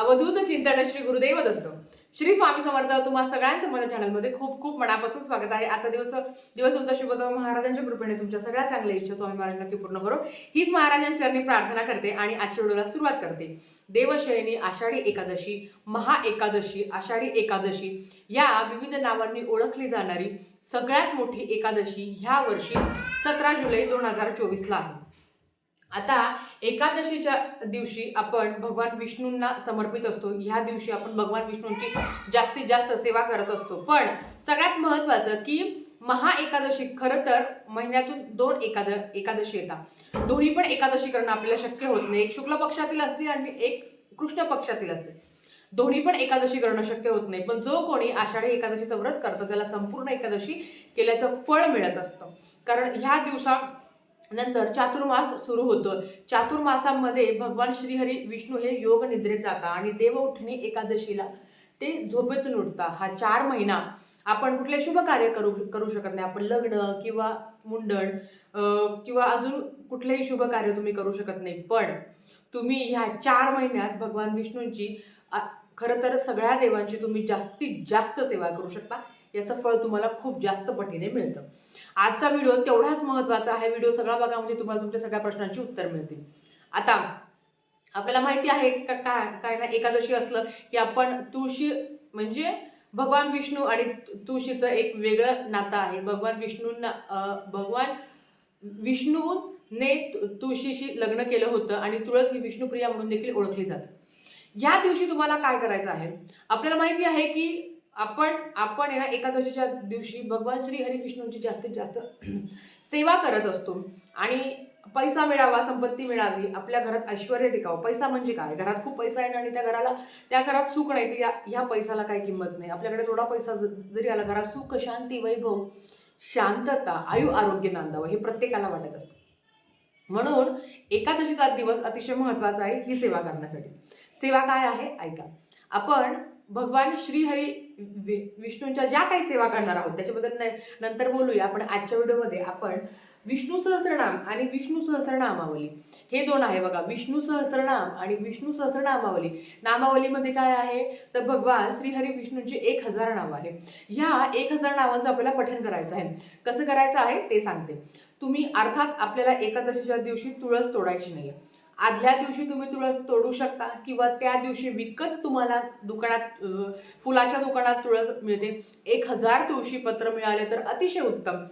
अवधूत चिंतन श्री गुरुदेव दत्त श्री स्वामी समर्थ तुम्हा सगळ्यांचं माझ्या चॅनलमध्ये खूप खूप मनापासून स्वागत आहे. आजचा दिवस दिवस तुमचा शुभ महाराजांच्या कृपेने तुमच्या सगळ्या चांगल्या इच्छा स्वामी महाराज नक्की पूर्ण करो. हीच महाराजांचरणी प्रार्थना करते आणि आजच्या व्हिडिओला सुरुवात करते. देवशयनी आषाढी एकादशी महा एकादशी आषाढी एकादशी या विविध नावांनी ओळखली जाणारी सगळ्यात मोठी एकादशी ह्या वर्षी सतरा जुलै दोन हजार चोवीसला आहे. आता एकादशीच्या दिवशी आपण भगवान विष्णूंना समर्पित असतो. ह्या दिवशी आपण भगवान विष्णूंची जास्तीत जास्त सेवा करत असतो. पण सगळ्यात महत्त्वाचं की महा एकादशी खरं तर महिन्यातून दोन एकाद एकादशी येतात. दोन्ही पण एकादशी करणं आपल्याला शक्य होत नाही. एक शुक्ल पक्षातील असते आणि एक कृष्ण पक्षातील असते. दोन्ही पण एकादशी करणं शक्य होत नाही. पण जो कोणी आषाढी एकादशीचं व्रत करतं त्याला संपूर्ण एकादशी केल्याचं फळ मिळत असतं. कारण ह्या दिवसा नंतर चातुर्मास सुरू होतो. चातुर्मासामध्ये भगवान श्रीहरी विष्णू हे योग निद्रेत जातात आणि देव उठणी एकादशीला ते झोपेतून उठतात. हा चार महिना आपण कुठले शुभ कार्य करू करू शकत नाही. आपण लग्न किंवा मुंडण किंवा अजून कुठलेही शुभ कार्य तुम्ही करू शकत नाही. पण तुम्ही ह्या चार महिन्यात भगवान विष्णूंची खरं तर सगळ्या देवांची तुम्ही जास्तीत जास्त सेवा करू शकता. याचं फळ तुम्हाला खूप जास्त पटीने मिळतं. आजचा व्हिडिओ तेवढाच महत्त्वाचा आहे. व्हिडिओ सगळा बघा म्हणजे तुम्हाला तुमच्या सगळ्या प्रश्नांची उत्तर मिळतील. आता आपल्याला माहिती आहे का काय काय ना एकादशी असलं की आपण तुळशी म्हणजे भगवान विष्णू आणि तु- तुळशीचं एक वेगळं नातं आहे. भगवान विष्णूंना भगवान विष्णूने तु- तुळशीशी लग्न केलं होतं आणि तुळस ही विष्णुप्रिया म्हणून देखील ओळखली जाते. या दिवशी तुम्हाला काय करायचं आहे? आपल्याला माहिती आहे की आपण आपण आहे ना एकादशीच्या दिवशी भगवान श्री हरी जास्तीत जास्त सेवा करत असतो. आणि पैसा मिळावा संपत्ती मिळावी आपल्या घरात ऐश्वर टिकावं. पैसा म्हणजे काय? घरात खूप पैसा येणं आणि त्या घराला त्या घरात सुख नाही तर या ह्या पैशाला काही किंमत नाही. आपल्याकडे थोडा पैसा ज- जरी आला घरात सुख शांती वैभव शांतता आयु आरोग्य नांदावं हे प्रत्येकाला वाटत असतं. म्हणून एकादशीचा दिवस अतिशय महत्त्वाचा आहे ही सेवा करण्यासाठी. सेवा काय आहे? ऐका. आपण भगवान श्रीहरी वि- विष्णूंच्या ज्या काही सेवा करणार आहोत त्याच्याबद्दल नाही नंतर बोलूया. पण आजच्या व्हिडिओमध्ये आपण विष्णू सहस्रनाम आणि विष्णू सहस्रनामावली. हे दोन आहे बघा. विष्णू सहस्रनाम आणि विष्णू सहस्रनामावली. नामावलीमध्ये काय आहे? तर भगवान श्रीहरी विष्णूंची एक हजार नावं आहे. ह्या एक हजार नावांचं आपल्याला पठण करायचं आहे. कसं करायचं आहे? ते सांगते. तुम्ही अर्थात आपल्याला एकादशीच्या दिवशी तुळस तोडायची नाही आदल्या दिवशी तुम्ही तुळस तोडू शकता किंवा त्या दिवशी विकत तुम्हाला दुकानात फुलाच्या दुकानात तुळस मिळते. एक हजार तुळशी पत्र मिळाले तर अतिशय उत्तम.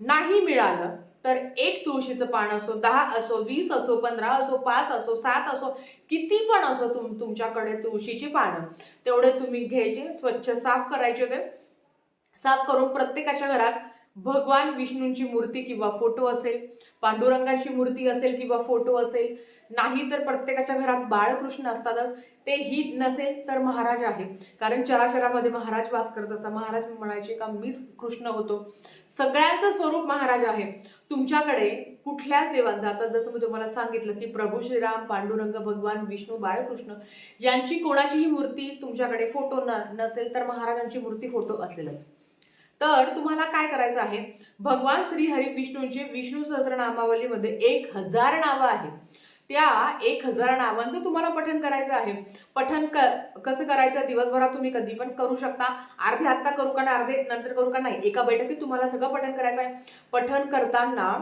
नाही मिळालं तर एक तुळशीचं पान असो दहा असो वीस असो पंधरा असो पाच असो सात असो किती पण असो तुम तुमच्याकडे तुळशीची पानं तेवढे तुम्ही घ्यायचे स्वच्छ साफ करायचे ते साफ करून प्रत्येकाच्या घरात भगवान विष्णूंची मूर्ती किंवा फोटो असेल पांडुरंगाची मूर्ती असेल किंवा फोटो असेल नाही तर प्रत्येकाच्या घरात बाळकृष्ण असतातच तेही नसेल तर महाराज आहे. कारण चराचरामध्ये महाराज वास करत असतात. महाराज म्हणायचे का मीच कृष्ण होतो. सगळ्यांचं स्वरूप महाराज आहे. तुमच्याकडे कुठल्याच देवांचा आता जसं मी तुम्हाला सांगितलं की प्रभू श्रीराम पांडुरंग भगवान विष्णू बाळकृष्ण यांची कोणाचीही मूर्ती तुमच्याकडे फोटो न नसेल तर महाराजांची मूर्ती फोटो असेलच. तर तुम्हाला काय करायचं आहे? भगवान श्री हरी विष्णूंची विष्णू सहस्रनामावलीमध्ये एक हजार नावं आहेत. त्या एक हजार नावांचं तुम्हाला पठन करायचं आहे. पठन क कसं करायचं? दिवसभरात तुम्ही कधी पण करू शकता. अर्धे आत्ता करू का ना अर्धे नंतर करू का नाही? एका बैठकीत तुम्हाला सगळं पठन करायचं आहे. पठन करताना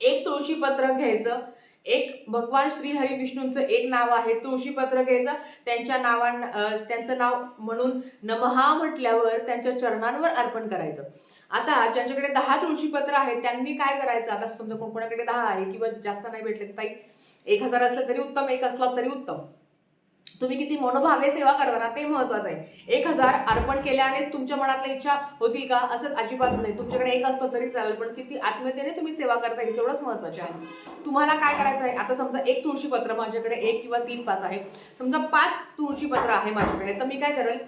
एक तुळशीपत्र घ्यायचं. एक भगवान श्री हरी विष्णूंचं एक नाव आहे. तुळशीपत्र घ्यायचं. त्यांच्या नावां त्यांचं नाव म्हणून नमहा म्हटल्यावर त्यांच्या चरणांवर अर्पण करायचं. आता ज्यांच्याकडे दहा तुळशीपत्र आहेत त्यांनी काय करायचं? आता समजा कोण कोणाकडे दहा आहे किंवा जास्त नाही भेटले ताई एक हजार असलं तरी उत्तम एक असला तरी उत्तम. तुम्ही किती मनोभावे सेवा करताना ते महत्वाचं आहे. एक हजार अर्पण केल्यानेच तुमच्या मनातल्या इच्छा होतील का असं अजिबात नाही. तुमच्याकडे एक असतं तरी चालेल पण किती आत्मीयतेने तुम्ही सेवा करता हे तेवढंच महत्त्वाचे आहे. तुम्हाला काय करायचं आहे? आता समजा एक तुळशीपत्र माझ्याकडे एक किंवा तीन पाच आहे. समजा पाच तुळशीपत्र आहे माझ्याकडे तर मी काय करेल?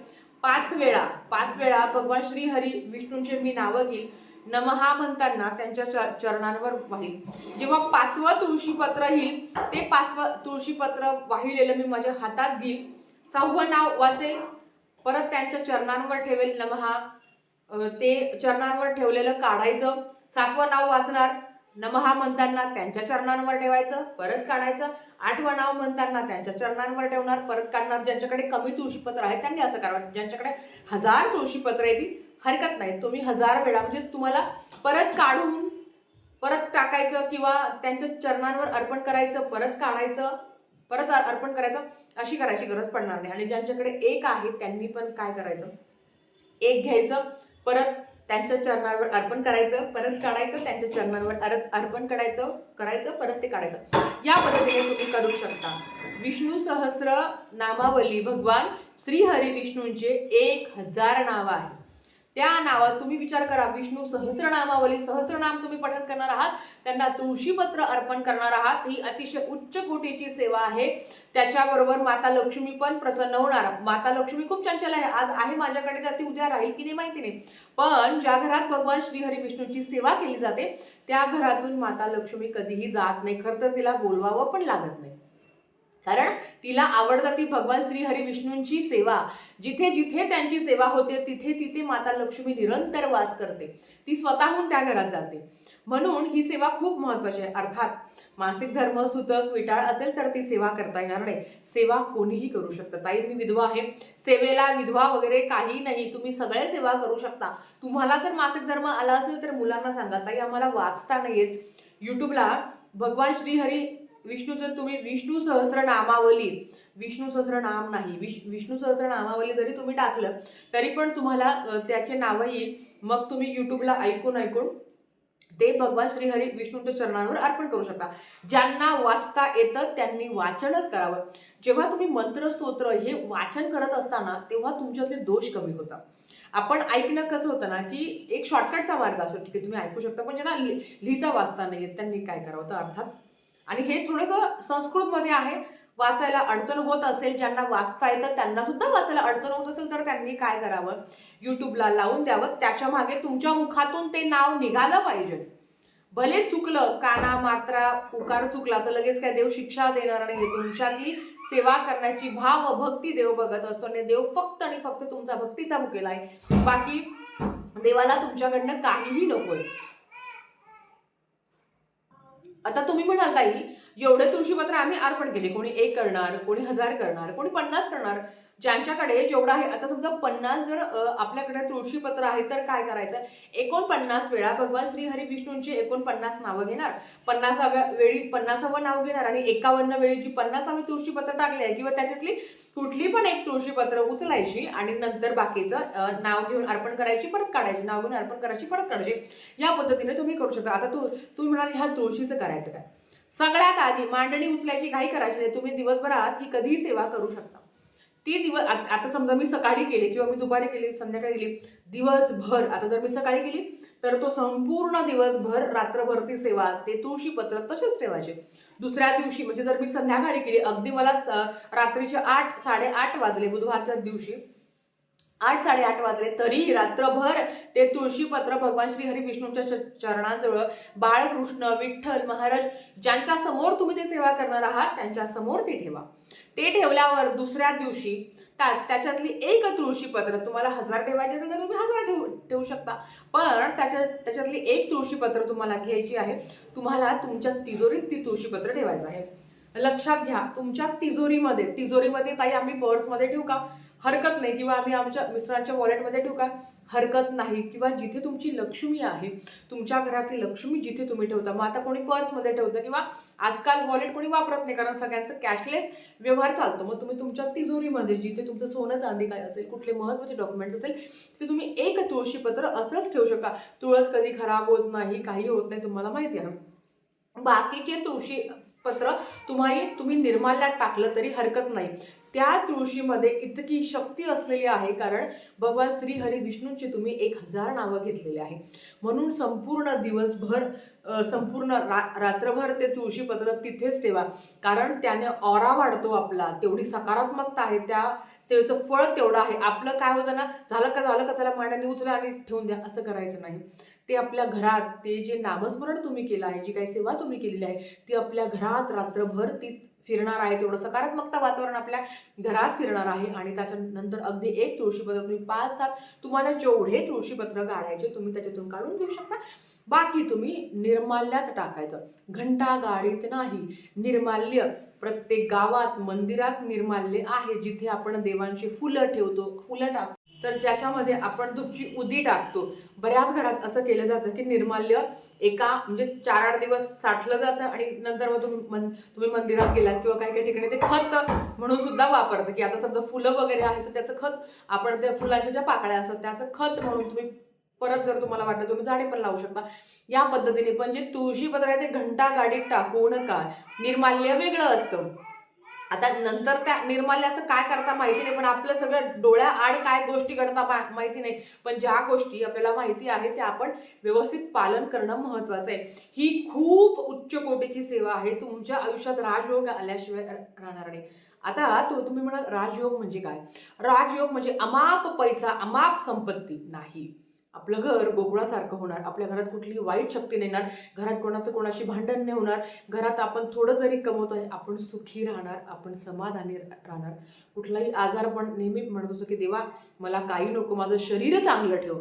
पाच वेळा पाच वेळा भगवान श्री हरी विष्णूंचे मी नावं घेईल. नमहा म्हणताना त्यांच्या चरणांवर वाहील. जेव्हा पाचवं तुळशीपत्र येईल ते पाचवं तुळशीपत्र वाहिलेलं मी माझ्या हातात घेईल. सहावं नाव वाचेल परत त्यांच्या चरणांवर ठेवेल नमहा. ते चरणांवर ठेवलेलं काढायचं. सातवं नाव वाचणार नमहा म्हणताना त्यांच्या चरणांवर ठेवायचं परत काढायचं. आठवं नाव म्हणताना त्यांच्या चरणांवर ठेवणार परत काढणार. ज्यांच्याकडे कमी तुळशीपत्र आहे त्यांनी असं करावं. ज्यांच्याकडे हजार तुळशीपत्र येतील हरकत नाही. तुम्ही हजार वेळा म्हणजे तुम्हाला परत काढून परत टाकायचं किंवा त्यांच्या चरणांवर अर्पण करायचं परत काढायचं परत अर्पण करायचं अशी करायची गरज पडणार नाही. आणि ज्यांच्याकडे एक आहे त्यांनी पण काय करायचं? एक घ्यायचं परत त्यांच्या चरणांवर अर्पण करायचं परत काढायचं त्यांच्या चरणांवर अर अर्पण करायचं करायचं परत ते काढायचं. या पद्धतीने तुम्ही करू शकता. विष्णू सहस्र नामावली. भगवान श्री हरी विष्णूंचे एक हजार नाव आहे. त्या नावात तुम्ही विचार करा. विष्णू सहस्रनामावली सहस्रनाम तुम्ही पठन करणार आहात. त्यांना तुळशीपत्र अर्पण करणार आहात. ही अतिशय उच्च कोटीची सेवा आहे. त्याच्याबरोबर माता लक्ष्मी पण प्रसन्न होणार. माता लक्ष्मी खूप चंचल आहे. आज आहे माझ्याकडे तर ती उद्या राहील की नाही माहिती नाही. पण ज्या घरात भगवान श्रीहरी विष्णूची सेवा केली जाते त्या घरातून माता लक्ष्मी कधीही जात नाही. खरं तर तिला बोलवावं पण लागत नाही. कारण तिला आवडतात ती भगवान श्री हरी विष्णूंची सेवा. जिथे जिथे त्यांची सेवा होते तिथे तिथे माता लक्ष्मी निरंतर वास करते. ती स्वतःहून त्या घरात जाते. म्हणून ही सेवा खूप महत्वाची आहे. अर्थात मासिक धर्म सुतक विटाळ असेल तर ती सेवा करता येणार नाही. सेवा कोणीही करू शकतं. ताई मी विधवा आहे. सेवेला विधवा वगैरे काही नाही. तुम्ही सगळे सेवा करू शकता. तुम्हाला जर मासिक धर्म आला असेल तर मुलांना सांगा ताई आम्हाला वाचता नाही येत युट्यूबला भगवान श्रीहरी विष्णूचं तुम्ही विष्णू सहस्र नामावली विष्णू सहस्र नाम नाही विष विष्णू सहस्र नामावली जरी तुम्ही टाकलं तरी पण तुम्हाला त्याचे नावं येईल. मग तुम्ही यूट्यूबला ऐकून ऐकून ते भगवान श्रीहरी विष्णूच्या चरणांवर अर्पण करू शकता. ज्यांना वाचता येतं त्यांनी वाचनच करावं. जेव्हा तुम्ही मंत्र स्तोत्र हे वाचन करत असताना तेव्हा तुमच्यातले दोष कमी होतात. आपण ऐकणं कसं होतं ना की एक शॉर्टकटचा मार्ग असतो ठीक आहे तुम्ही ऐकू शकता पण ज्यांना लिहिता वाचता नाही येत त्यांनी काय करावं? तर अर्थात आणि हे थोडंसं संस्कृतमध्ये आहे. वाचायला अडचण होत असेल ज्यांना वाचता येतं त्यांना सुद्धा वाचायला अडचण होत असेल तर त्यांनी काय करावं? युट्यूबला लावून द्यावं. त्याच्यामागे तुमच्या मुखातून ते नाव निघालं पाहिजे. भले चुकलं काना मात्रा उकार चुकला तर लगेच काय देव शिक्षा देणार नाही तुमच्यातली सेवा करण्याची भाव भक्ती देव बघत असतो आणि देव फक्त आणि फक्त तुमचा भक्तीचा भुकेला आहे. बाकी देवाला तुमच्याकडनं काहीही नकोय. आता तुम्ही म्हणाल ताई एवढे तुळशीपत्र आम्ही अर्पण केले. कोणी एक करणार कोणी हजार करणार कोणी पन्नास करणार. ज्यांच्याकडे जेवढं आहे आता समजा पन्नास जर आपल्याकडे तुळशीपत्र आहे तर काय करायचं एकोणपन्नास वेळा भगवान श्री हरी विष्णूंची एकोणपन्नास नावं घेणार. पन्नासाव्या वेळी पन्नासावं नाव घेणार आणि एकावन्न वेळी जी पन्नासावी तुळशीपत्र टाकली आहे किंवा त्याच्यातली कुठली पण एक तुळशीपत्र उचलायची आणि नंतर बाकीचं नाव घेऊन अर्पण करायची परत काढायची नाव घेऊन अर्पण करायची परत काढायची. या पद्धतीने तुम्ही करू शकता. आता तू तुम्ही म्हणाल ह्या तुळशीचं करायचं काय? सगळ्यात आधी मांडणी उचलायची घाई करायची नाही. तुम्ही दिवसभरात ही कधीही सेवा करू शकता. ती दिवस आता समजा मी सकाळी केली किंवा मी दुपारी केली संध्याकाळी केली दिवसभर आता जर मी सकाळी केली तर तो संपूर्ण दिवसभर रात्रभर ती सेवा ते तुळशीपत्र तसेच ठेवायचे. दुसऱ्या दिवशी म्हणजे जर मी संध्याकाळी केली अगदी मला रात्रीचे आठ साडेआठ वाजले बुधवारच्या दिवशी आठ साडेआठ वाजले तरी रात्रभर ते तुळशीपत्र भगवान श्री हरी विष्णूच्या चरणांजवळ बाळकृष्ण विठ्ठल महाराज ज्यांच्या समोर तुम्ही ते सेवा करणार आहात त्यांच्यासमोर ते ठेवा. ते ठेवल्यावर दुसऱ्या दिवशी त्या- त्याच्यातली एक तुळशीपत्र तुम्हाला हजार ठेवायचे असेल तर तुम्ही हजार ठेवू ठेवू शकता. पण त्याच्या त्याच्यातली एक तुळशीपत्र तुम्हाला घ्यायची आहे तुम्हाला तुमच्या तिजोरीत ती तुळशीपत्र ठेवायचं आहे. लक्षात घ्या तुमच्या तिजोरीमध्ये तिजोरीमध्ये ताई आम्ही पर्समध्ये ठेवू का? हरकत नाही किंवा आम्ही आमच्या मिस्टरांच्या वॉलेटमध्ये ठेवू का? हरकत नाही. किंवा जिथे तुमची लक्ष्मी आहे तुमच्या घरातली लक्ष्मी जिथे तुम्ही ठेवता मग आता कोणी पर्समध्ये ठेवतं किंवा आजकाल वॉलेट कोणी वापरत नाही कारण सगळ्यांचं कॅशलेस व्यवहार चालतो. मग तुम्ही तुमच्या तिजोरीमध्ये जिथे तुमचं सोनं चांदी काय असेल कुठले महत्त्वाचे डॉक्युमेंट्स असेल ते तुम्ही एक तुळशीपत्र असंच ठेवू शकता. तुळस कधी खराब होत नाही काही होत नाही तुम्हाला माहिती आहे. बाकीचे तुळशी पत्र तुम्हाला तुम्ही निर्माल्यात टाकलं तरी हरकत नाही. त्या तुळशीमध्ये इतकी शक्ती असलेली आहे कारण भगवान श्री हरी विष्णूंची तुम्ही एक हजार नावं घेतलेली आहे. म्हणून संपूर्ण दिवसभर संपूर्ण रा रात्रभर ते तुळशीपत्र तिथेच ठेवा. कारण त्याने ऑरा वाढतो आपला तेवढी सकारात्मकता आहे त्या सेवेचं फळ तेवढं आहे. आपलं काय होतं ना झालं का झालं का चला मांडाने उचला आणि ठेवून द्या असं करायचं नाही. ते आपल्या घरात ते जे नामस्मरण तुम्ही केलं आहे जी काही सेवा तुम्ही केलेली आहे ती आपल्या घरात रात्रभर ती फिरणार आहे तेवढं सकारात्मकता वातावरण आपल्या घरात फिरणार आहे आणि त्याच्यानंतर अगदी एक तुळशीपत्र तुम्ही पाच सात तुम्हाला जेवढे तुळशीपत्र काढायचे तुम्ही त्याच्यातून काढून घेऊ शकता. बाकी तुम्ही निर्माल्यात टाकायचं. घंटा गाडीत नाही निर्माल्य. प्रत्येक गावात मंदिरात निर्माल्य आहे जिथे आपण देवांची फुलं ठेवतो. फुलं टाकतो तर ज्याच्यामध्ये आपण तुमची उदी टाकतो. बऱ्याच घरात असं केलं जातं की निर्माल्य एका म्हणजे चार आठ दिवस साठलं जातं आणि नंतर मग तुम्ही मन तुम्ही मंदिरात गेलात किंवा काही काही ठिकाणी ते खत म्हणून सुद्धा वापरतं. की आता समजा फुलं वगैरे आहेत तर त्याचं खत आपण त्या फुलांच्या ज्या पाकळ्या असतात त्याचं खत म्हणून तुम्ही परत जर तुम्हाला वाटलं तुम्ही झाडे पण लावू शकता. या पद्धतीने पण जे तुळशी पत्र आहे ते घंटा गाडीत टाकू नका. निर्माल्य वेगळं असतं. आता नंतर त्या निर्माल्याचं काय करता माहिती नाही पण आपलं सगळं डोळ्या आड काय गोष्टी घडता माहिती नाही. पण ज्या गोष्टी आपल्याला माहिती आहे त्या आपण व्यवस्थित पालन करणं महत्वाचं आहे. ही खूप उच्च कोटीची सेवा आहे. तुमच्या आयुष्यात राजयोग आल्याशिवाय राहणार नाही. आता तो तुम्ही म्हणाल राजयोग म्हणजे काय? राजयोग म्हणजे अमाप पैसा अमाप संपत्ती. नाही. आपलं घर गोकुळासारखं होणार आपल्या घरात कुठली वाईट शक्ती नाही येणार घरात कोणाचं कोणाशी भांडण नाही होणार घरात आपण थोडं जरी कमवतो आहे आपण सुखी राहणार आपण समाधानी राहणार. कुठलाही आजार पण नेहमी म्हणत असतो की देवा मला काही नको माझं शरीर चांगलं ठेव.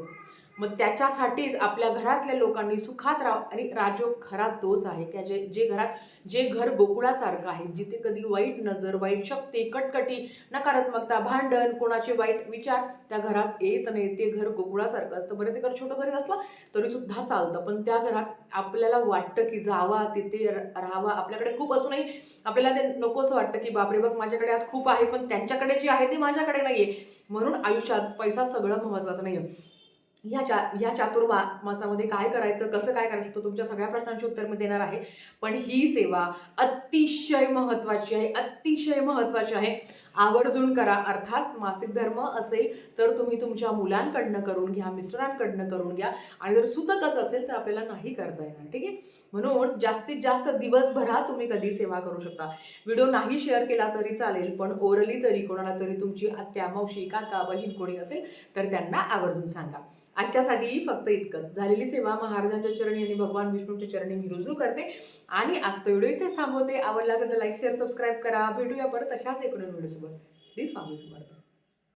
मग त्याच्यासाठीच आपल्या घरातल्या लोकांनी सुखात राहा आणि राजयोग खरा तोच आहे की जे जे घरात जे घर गोकुळासारखं आहे जिथे कधी वाईट नजर वाईट शक्ती कटकटी नकारात्मकता भांडण कोणाचे वाईट विचार त्या घरात येत नाही. ते घर गोकुळासारखं असतं. बरं ते घर छोटं जरी असलं तरी सुद्धा चालतं. पण त्या घरात आपल्याला वाटतं की जावा तिथे र- राहावा. आपल्याकडे खूप असूनही आपल्याला ते नकोसं वाटतं की बापरे बघ माझ्याकडे आज खूप आहे पण त्यांच्याकडे जे आहे ते माझ्याकडे नाही आहे म्हणून आयुष्यात पैसा सगळं महत्त्वाचं नाही आहे या चा या चातुर्मा मासामध्ये काय करायचं कसं काय करायचं तो तुमच्या सगळ्या प्रश्नांची उत्तर मी देणार आहे. पण ही सेवा अतिशय महत्त्वाची आहे अतिशय महत्त्वाची आहे. आवर्जून करा अर्थात मासिक धर्म असेल तर तुम्ही तुमच्या मुलांकडनं करून घ्या मिस्टरांकडनं करून घ्या. आणि जर सुतकच असेल तर आपल्याला नाही करता येणार ठीक आहे? म्हणून जास्तीत जास्त दिवसभरात तुम्ही कधी सेवा करू शकता. व्हिडिओ नाही शेअर केला तरी चालेल पण ओरली तरी कोणाला तरी तुमची आत्या मावशी काका बहीण कोणी असेल तर त्यांना आवर्जून सांगा. आजच्यासाठी फक्त इतकंच. झालेली सेवा महाराजांच्या चरणी आणि भगवान विष्णूच्या चरणी मी रुजू करते. आणि आजचा व्हिडिओ इथे थांबवते. आवडला असेल तर लाईक शेअर सबस्क्राईब करा. भेटूया परत अशाच एकूण व्हिडिओसोबत. श्री स्वामी समर्थ.